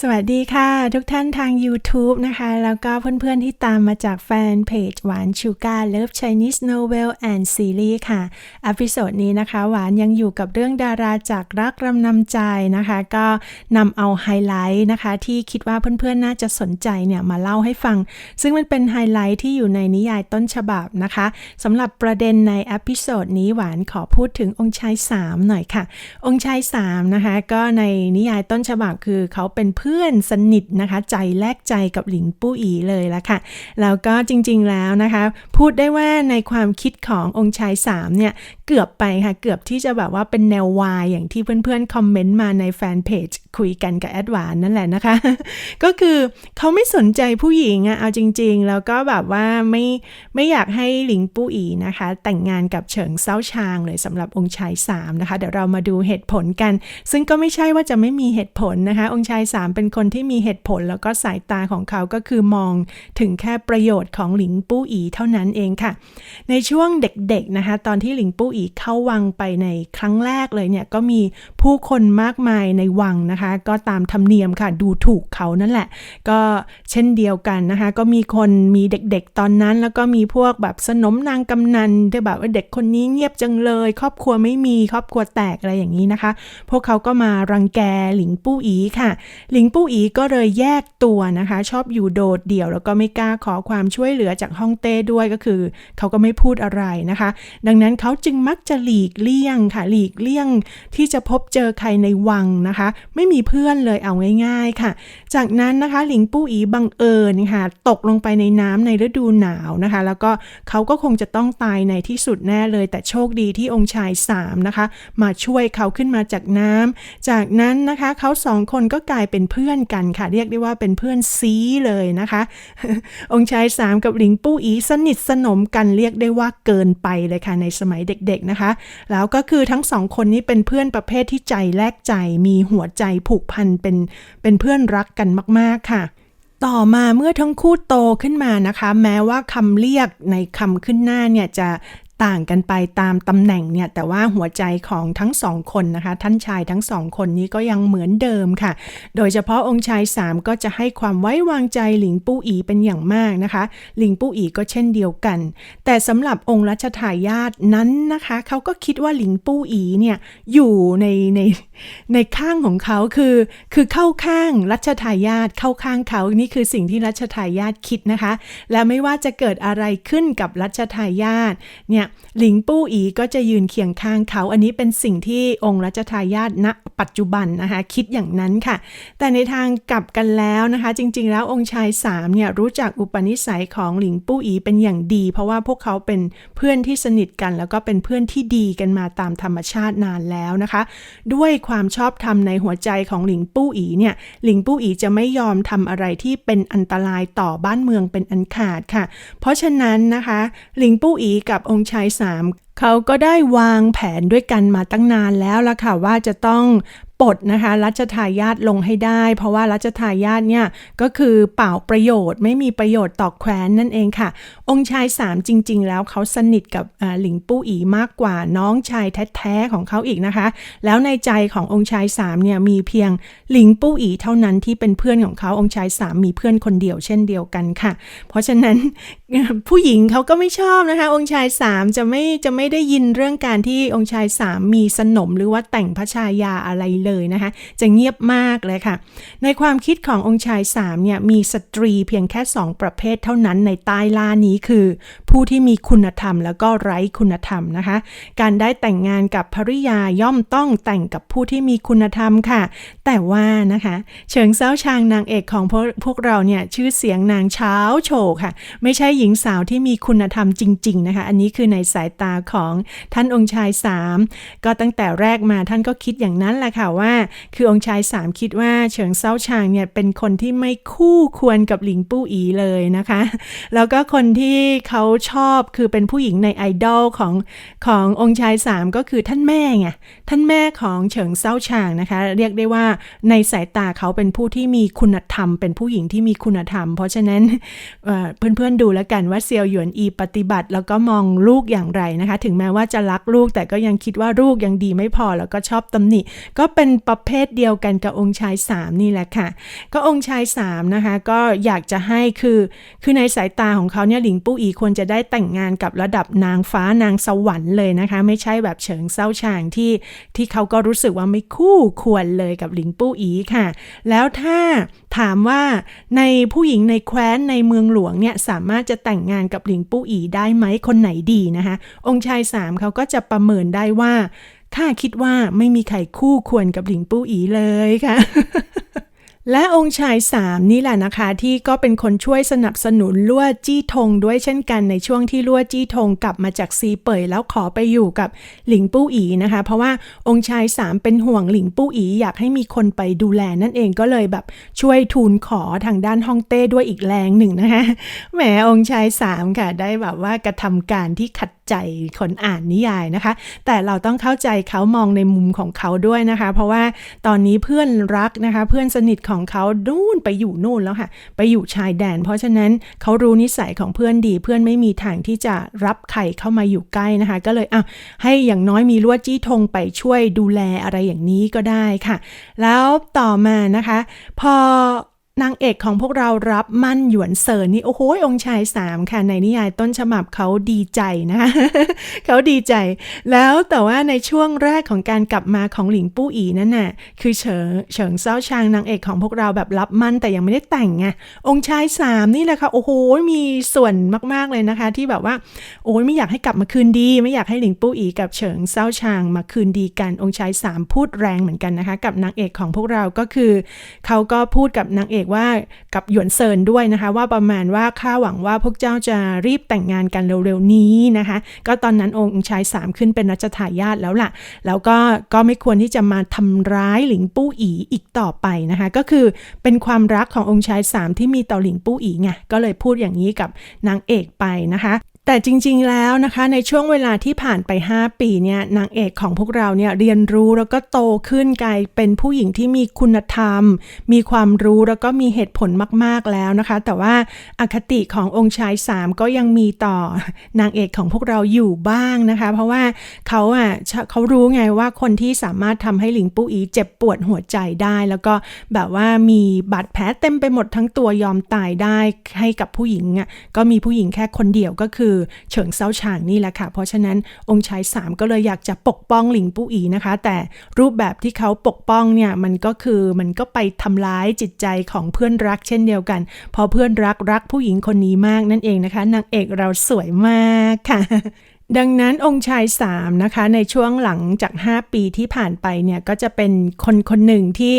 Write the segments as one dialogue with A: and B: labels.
A: สวัสดีค่ะ ทุกท่านทาง YouTube นะคะ แล้วก็เพื่อนๆที่ตามมาจากแฟนเพจหวานชูการเลิฟ Chinese Novel and Series ค่ะอพิโซดนี้นะคะ หวานยังอยู่กับเรื่องดาราจากรักรำนำใจนะคะ ก็นำเอาไฮไลท์นะคะ ที่คิดว่าเพื่อนๆน่าจะสนใจเนี่ย มาเล่าให้ฟัง ซึ่งมันเป็นไฮไลท์ที่อยู่ในนิยายต้นฉบับนะคะสำหรับประเด็นในอพิโซดนี้หวานขอพูดถึงองค์ชาย 3 หน่อยค่ะ องค์ชาย3นะคะก็ในนิยายต้นฉบับคือเขาเป็นเพื่อนสนิทนะคะ ใจแลกใจกับหลิงปู้อีเลยละค่ะ แล้วก็จริงๆแล้วนะคะ พูดได้ว่าในความคิดขององค์ชาย3เนี่ยเกือบไปค่ะ เกือบที่จะแบบว่าเป็นแนววายอย่างที่เพื่อนๆคอมเมนต์มาในแฟนเพจคุยกันกับแอดวานนั่นแหละนะคะ ก็คือเขาไม่สนใจผู้หญิงอะเอาจริง ๆ แล้วก็แบบว่าไม่ไม่อยากให้หลิงปู้อีนะคะ แต่งงานกับเฉิงเซาชางเลยสำหรับองค์ชาย3นะคะ เดี๋ยวเรามาดูเหตุผลกัน ซึ่งก็ไม่ใช่ว่าจะไม่มีเหตุผลนะคะ องค์ชาย3เป็นคนที่มีเหตุผลแล้วก็สายตาของเขาก็คือมองถึงแค่ประโยชน์ของหลิงปู้อีเท่านั้นเองค่ะ ในช่วงเด็กๆนะคะ ตอนที่หลิงปู้อีเข้าวังไปในครั้งแรกเลยเนี่ยก็มีผู้คนมากมายในวังนะคะ ก็ตามธรรมเนียมค่ะ ดูถูกเขานั่นแหละ ก็เช่นเดียวกันนะคะ ก็มีคนมีเด็กๆตอนนั้น แล้วก็มีพวกแบบสนมนางกำนันที่แบบว่าเด็กคนนี้เงียบจังเลย ครอบครัวไม่มีครอบครัวแตกอะไรอย่างนี้นะคะ พวกเขาก็มารังแกหลิงปู้อีค่ะ หลิงงปู้อีก็เลยแยกตัวนะคะ ชอบอยู่โดดเดี่ยว แล้วก็ไม่กล้าขอความช่วยเหลือจากฮ่องเต้ด้วยก็คือ เขาก็ไม่พูดอะไรนะคะ ดังนั้นเขาจึงมักจะหลีกเลี่ยงค่ะ หลีกเลี่ยง ที่จะพบเจอใครในวังนะคะ ไม่มีเพื่อนเลยเอาง่ายๆค่ะ จากนั้นนะคะหลิงปู้อีบังเอิญค่ะตกลงไปในน้ำในฤดูหนาวนะคะ แล้วก็เขาก็คงจะต้องตายในที่สุดแน่เลย แต่โชคดีที่องค์ชาย3นะคะ มาช่วยเขาขึ้นมาจากน้ำจากนั้นนะคะเขาสองคนก็กลายเป็นเพื่อนกันค่ะ เรียกได้ว่าเป็นเพื่อนซีเลยนะคะ องค์ชายสามกับหลิงปู้อีสนิทสนมกันเรียกได้ว่าเกินไปเลยค่ะในสมัยเด็กๆนะคะ แล้วก็คือทั้งสองคนนี้เป็นเพื่อนประเภทที่ใจแลกใจมีหัวใจผูกพันเป็นเป็นเพื่อนรักกันมากๆค่ะต่อมาเมื่อทั้งคู่โตขึ้นมานะคะ แม้ว่าคำเรียกในคำขึ้นหน้าเนี่ยจะ ต่างกันไปตามตำแหน่งเนี่ยแต่ว่าหัวใจของทั้งสองคนนะคะ ท่านชายทั้งสองคนนี้ก็ยังเหมือนเดิมค่ะ โดยเฉพาะองค์ชายสามก็จะให้ความไว้วางใจหลิงปู้อีเป็นอย่างมากนะคะ หลิงปู้อีก็เช่นเดียวกัน แต่สำหรับองค์รัชทายาทนั้นนะคะเขาก็คิดว่าหลิงปู้อีเนี่ยอยู่ในในในข้างของเขาคือ คือเข้าข้างรัชทายาทเข้าข้างเขานี่คือสิ่งที่รัชทายาทคิดนะคะ และไม่ว่าจะเกิดอะไรขึ้นกับรัชทายาทเนี่ยหลิงปู้อีก็จะยืนเคียงข้างเขา อันนี้เป็นสิ่งที่องค์รัชทายาทณปัจจุบันนะคะคิดอย่างนั้นค่ะ แต่ในทางกลับกันแล้วนะคะ จริง ๆ แล้วองค์ชายสามเนี่ยรู้จักอุปนิสัยของหลิงปู้อีเป็นอย่างดี เพราะว่าพวกเขาเป็นเพื่อนที่สนิทกัน แล้วก็เป็นเพื่อนที่ดีกันมาตามธรรมชาตินานแล้วนะคะ ด้วยความชอบธรรมในหัวใจของหลิงปู้อีเนี่ยหลิงปู้อีจะไม่ยอมทำอะไรที่เป็นอันตรายต่อบ้านเมืองเป็นอันขาดค่ะ เพราะฉะนั้นนะคะ หลิงปู้อีกับองค์ชายสามเขาก็ได้วางแผนด้วยกันมาตั้งนานแล้วล่ะค่ะว่าจะต้อง ปลดนะคะรัชทายาทลงให้ได้ เพราะว่ารัชทายาทเนี่ยก็คือเปล่าประโยชน์ ไม่มีประโยชน์ต่อแคว้นนั่นเองค่ะ องค์ชายสามจริง ๆ แล้วเขาสนิทกับหลิงปู้อีมากกว่าน้องชายแท้ๆของเขาอีกนะคะ แล้วในใจขององค์ชายสามเนี่ยมีเพียงหลิงปู้อีเท่านั้นที่เป็นเพื่อนของเขาองค์ชายสามมีเพื่อนคนเดียวเช่นเดียวกันค่ะ เพราะฉะนั้นผู้หญิงเขาก็ไม่ชอบนะคะ องค์ชายสามจะไม่จะไม่ได้ยินเรื่องการที่องค์ชายสามมีสนมหรือว่าแต่งพระชายาอะไรเลยนะคะ จะเงียบมากเลยค่ะ ในความคิดขององค์ชายสามเนี่ยมีสตรีเพียงแค่ 2 ประเภทเท่านั้นในใต้ล่านี้คือ ผู้ที่มีคุณธรรมแล้วก็ไร้คุณธรรมนะคะ การได้แต่งงานกับภริยาย่อมต้องแต่งกับผู้ที่มีคุณธรรมค่ะ แต่ว่านะคะ เฉิงเซาชางนางเอกของพวกพวกเราเนี่ยชื่อเสียงนางเช้าโฉค่ะ ไม่ใช่หญิงสาวที่มีคุณธรรมจริง ๆ นะคะ อันนี้คือในสายตาของท่านองค์ชายสามก็ตั้งแต่แรกมาท่านก็คิดอย่างนั้นแหละค่ะว่า คือองค์ชายสามคิดว่าเฉิงเซาชางเนี่ยเป็นคนที่ไม่คู่ควรกับหลิงปู้อีเลยนะคะ แล้วก็คนที่เขาชอบคือเป็นผู้หญิงในไอดอลของขององค์ชายสามก็คือท่านแม่ไงท่านแม่ของเฉิงเซาชางนะคะ เรียกได้ว่าในสายตาเขาเป็นผู้ที่มีคุณธรรม เป็นผู้หญิงที่มีคุณธรรม เพราะฉะนั้นเพื่อนๆดูแล้วกันว่าเซียวหยวนอีปฏิบัติ แล้วก็มองลูกอย่างไรนะคะ ถึงแม้ว่าจะรักลูกแต่ก็ยังคิดว่าลูกยังดีไม่พอแล้วก็ชอบตำหนิ ก็เป็นเป็นประเภทเดียวกันกับองค์ชายสามนี่แหละค่ะ ก็องค์ชายสามนะคะ ก็อยากจะให้คือคือในสายตาของเขาเนี่ยหลิงปู้อีควรจะได้แต่งงานกับระดับนางฟ้านางสวรรค์เลยนะคะ ไม่ใช่แบบเฉิงเซาชางที่ที่เขาก็รู้สึกว่าไม่คู่ควรเลยกับหลิงปู้อีค่ะ แล้วถ้าถามว่าในผู้หญิงในแคว้นในเมืองหลวงเนี่ยสามารถจะแต่งงานกับหลิงปู้อีได้ไหมคนไหนดีนะคะ องค์ชายสามเขาก็จะประเมินได้ว่า ข้าคิดว่าไม่มีใครคู่ควรกับหลิงปู้อีเลยค่ะ และองค์ชายสามนี่แหละนะคะที่ก็เป็นคนช่วยสนับสนุนลั่วจี้ทงด้วยเช่นกันในช่วงที่ลั่วจี้ทงกลับมาจากซีเป่ยแล้วขอไปอยู่กับหลิงปู้อีนะคะ เพราะว่าองค์ชายสามเป็นห่วงหลิงปู้อีอยากให้มีคนไปดูแลนั่นเองก็เลยแบบช่วยทูลขอทางด้านฮ่องเต้ด้วยอีกแรงหนึ่งนะคะแหมองค์ชายสามค่ะได้แบบว่ากระทำการที่ขัด ใจคนอ่านนิยายนะคะ แต่เราต้องเข้าใจเขามองในมุมของเขาด้วยนะคะ เพราะว่าตอนนี้เพื่อนรักนะคะ เพื่อนสนิทของเขานู่นไปอยู่นู่นแล้วค่ะ ไปอยู่ชายแดน เพราะฉะนั้นเขารู้นิสัยของเพื่อนดี เพื่อนไม่มีทางที่จะรับใครเข้ามาอยู่ใกล้นะคะ ก็เลยอะให้อย่างน้อยมีลวดจี้ธงไปช่วยดูแลอะไรอย่างนี้ก็ได้ค่ะ แล้วต่อมานะคะ พอ นางเอกของพวกเรารับมั่นหยวนเซินนี่โอ้โหองค์ชายสามค่ะในนิยายต้นฉบับเขาดีใจนะคะเขาดีใจ แล้วแต่ว่าในช่วงแรกของการกลับมาของหลิงปู้อีนั่นน่ะคือเฉิงเฉิงเซาชางนางเอกของพวกเราแบบรับมั่นแต่ยังไม่ได้แต่งไงองค์ชายสามนี่แหละค่ะโอ้โหมีส่วนมากๆเลยนะคะ ที่แบบว่าโอ้ยไม่อยากให้กลับมาคืนดี ไม่อยากให้หลิงปู้อีกับเฉิงเซาชางมาคืนดีกันองค์ชายสามพูดแรงเหมือนกันนะคะ กับนางเอกของพวกเราก็คือเขาก็พูดกับนางเอกว่ากับหยวนเซินด้วยนะคะ ว่าประมาณว่าข้าหวังว่าพวกเจ้าจะรีบแต่งงานกันเร็วๆนี้นะคะ ก็ตอนนั้นองค์ชายสามขึ้นเป็นรัชทายาทแล้วล่ะ แล้วก็ก็ไม่ควรที่จะมาทำร้ายหลิงปู้อีอีกต่อไปนะคะ ก็คือเป็นความรักขององค์ชายสามที่มีต่อหลิงปู้อีไงก็เลยพูดอย่างนี้กับนางเอกไปนะคะ แต่จริงๆแล้วนะคะในช่วงเวลาที่ผ่านไป 5 ปีเนี่ยนางเอกของพวกเราเนี่ยเรียนรู้แล้วก็โตขึ้นกลายเป็นผู้หญิงที่มีคุณธรรม มีความรู้แล้วก็มีเหตุผลมากๆแล้วนะคะ แต่ว่าอาคติขององค์ชายสามก็ยังมีต่อนางเอกของพวกเราอยู่บ้างนะคะ เพราะว่าเขาอะเขารู้ไงว่าคนที่สามารถทำให้หลิงปู้อีเจ็บปวดหัวใจได้ แล้วก็แบบว่ามีบาดแผลเต็มไปหมดทั้งตัวยอมตายได้ให้กับผู้หญิงอะก็มีผู้หญิงแค่คนเดียวก็คือเฉิงเซาฉางนี่แหละค่ะ เพราะฉะนั้นองค์ชายสามก็เลยอยากจะปกป้องหลิงปู้อีนะคะ แต่รูปแบบที่เขาปกป้องเนี่ยมันก็คือมันก็ไปทำร้ายจิตใจของเพื่อนรักเช่นเดียวกัน พอเพื่อนรักรักผู้หญิงคนนี้มากนั่นเองนะคะนางเอกเราสวยมากค่ะ ดังนั้นองค์ชายสามนะคะในช่วงหลังจาก 5 ปีที่ผ่านไปเนี่ยก็จะเป็นคนคนหนึ่งที่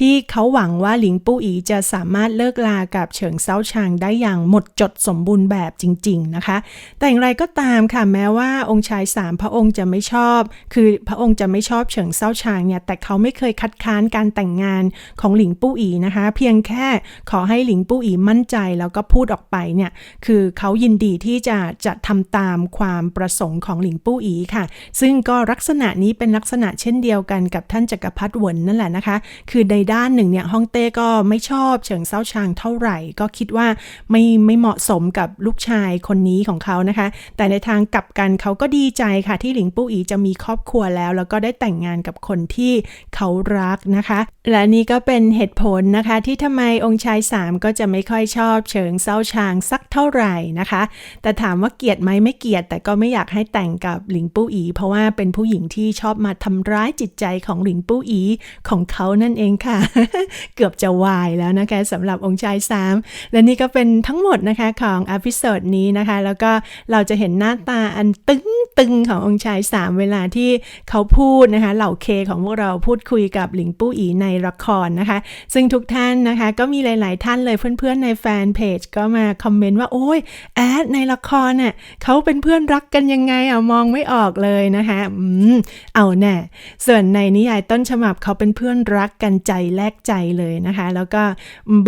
A: ที่เขาหวังว่าหลิงปู้อีจะสามารถเลิกลากับเฉิงเซาชางได้อย่างหมดจดสมบูรณ์แบบจริง ๆนะคะ แต่อย่างไรก็ตามค่ะแม้ว่าองค์ชายสามพระองค์จะไม่ชอบ คือพระองค์จะไม่ชอบเฉิงเซาชางเนี่ยแต่เขาไม่เคยคัดค้านการแต่งงานของหลิงปู้อีนะคะ เพียงแค่ขอให้หลิงปู้อีมั่นใจแล้วก็พูดออกไปเนี่ยคือเขายินดีที่จะจะทำตามความประสงค์ของหลิงปู้อีค่ะ ซึ่งก็ลักษณะนี้เป็นลักษณะเช่นเดียวกันกับท่านจักรพรรดิเหวนนั่นแหละนะคะ คือในด้านหนึ่งเนี่ยฮ่องเต้ก็ไม่ชอบเฉิงเซาชางเท่าไหร่ ก็คิดว่าไม่ไม่เหมาะสมกับลูกชายคนนี้ของเขานะคะ แต่ในทางกลับกันเขาก็ดีใจค่ะที่หลิงปู้อีจะมีครอบครัวแล้ว แล้วก็ได้แต่งงานกับคนที่เขารักนะคะ และนี่ก็เป็นเหตุผลนะคะที่ทำไมองค์ชายสามก็จะไม่ค่อยชอบเฉิงเซาชางสักเท่าไหร่นะคะ แต่ถามว่าเกลียดไหมไม่เกลียดแต่ก็ไม่อยากากให้แต่งกับหลิงปู้อี เพราะว่าเป็นผู้หญิงที่ชอบมาทำร้ายจิตใจของหลิงปู้อีของเขานั่นเองค่ะ เกือบจะวายแล้วนะคะสำหรับองค์ชายสามและนี่ก็เป็นทั้งหมดนะคะของอพิโซดนี้นะคะ แล้วก็เราจะเห็นหน้าตาอันตึงตึงขององค์ชายสามเวลาที่เขาพูดนะคะ เหล่าเคของพวกเราพูดคุยกับหลิงปู้อีในละครนะคะ ซึ่งทุกท่านนะคะ ก็มีหลาย ๆ ท่านเลยเพื่อน ๆ ในแฟนเพจก็มาคอมเมนต์ว่าโอ้ยแอดในละครน่ะเขาเป็นเพื่อนรักกันยังไงอะมองไม่ออกเลยนะคะอืมเอาแน่ส่วนในนิยายต้นฉบับเขาเป็นเพื่อนรักกันใจแลกใจเลยนะคะ แล้วก็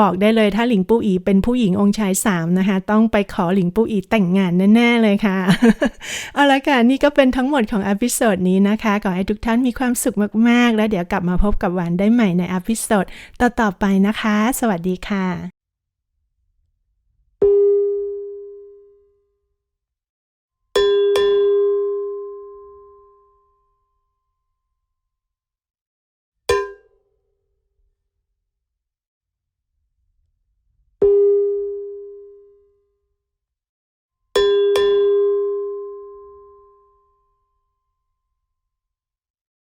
A: บอกได้เลยถ้าหลิงปู้อีเป็นผู้หญิงองค์ชายสามนะคะ ต้องไปขอหลิงปู้อีแต่งงานแน่ๆเลยค่ะ เอาละค่ะ นี่ก็เป็นทั้งหมดของอพิโซดนี้นะคะขอให้ทุกท่านมีความสุขมากๆ แล้วเดี๋ยวกลับมาพบกับหวานได้ใหม่ในอพิโซดต่อๆไปนะคะ สวัสดีค่ะ